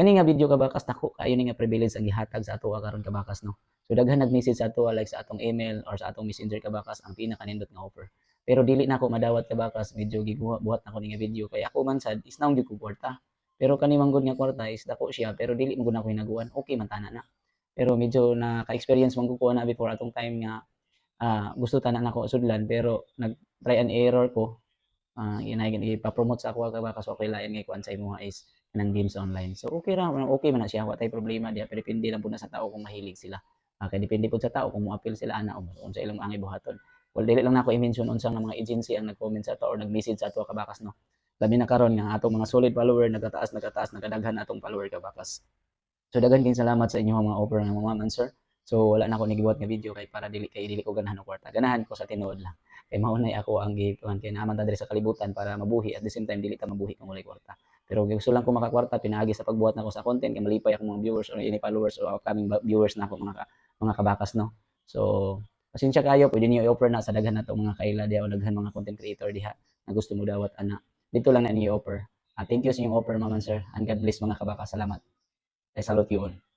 Kani nga video kabakas nako kayo ni nga privilege ang gihatag sa ato karon kabakas no. So daghan nag-message sa ato like sa atong email or sa atong messenger kabakas ang pinakanindot nga offer. Pero dili na ako madawat kabakas video giguha buhat na ko ni video kay ako man sad is naong gyud. Pero kani man gud nga kwarta is dako siya pero dili mo gud na ko hinaguan. Okay man tana na. Pero medyo naka-experience man ko na before atong time nga ah, gusto tanan nako sudlan pero nag try and error ko uh, inay ipa-promote sa ako kabakas okay layan nga kuan sa imo is ng games online. So okay ra okay man na siya wa tay problema diha pero depende lang po na sa tao kung mahilig sila. Ah, kay depende po sa tao kung mo-appeal sila ana o unsa ilang ang ibuhaton. Well, dili lang nako i-mention unsa nga mga agency ang nag-comment sa ato or nag-message sa ato kabakas no. Labi na karon nga atong mga solid follower nagataas nagataas nagdaghan atong follower kabakas. So daghan king salamat sa inyong mga offer nga mga man sir. So wala na ako nigibuhat nga video kay para dili kay dili ko ganahan og kwarta. Ganahan ko sa tinuod lang. Kay mao nay ako ang gipuan kay naaman ta diri sa kalibutan para mabuhi at the same time dili ta mabuhi kung walay kwarta. Pero gusto lang ko makakwarta pinaagi sa pagbuhat nako sa content kay malipay ako mga viewers or any followers or upcoming viewers na ako mga ka, mga kabakas no. So pasensya kayo pwede niyo i-offer na sa daghan nato mga kaila diha o daghan mga content creator diha na gusto mo dawat ana. Dito lang na niyo offer. Ah, thank you sa inyong offer, Maman Sir. And God bless mga kabakas. Salamat. I salute you all.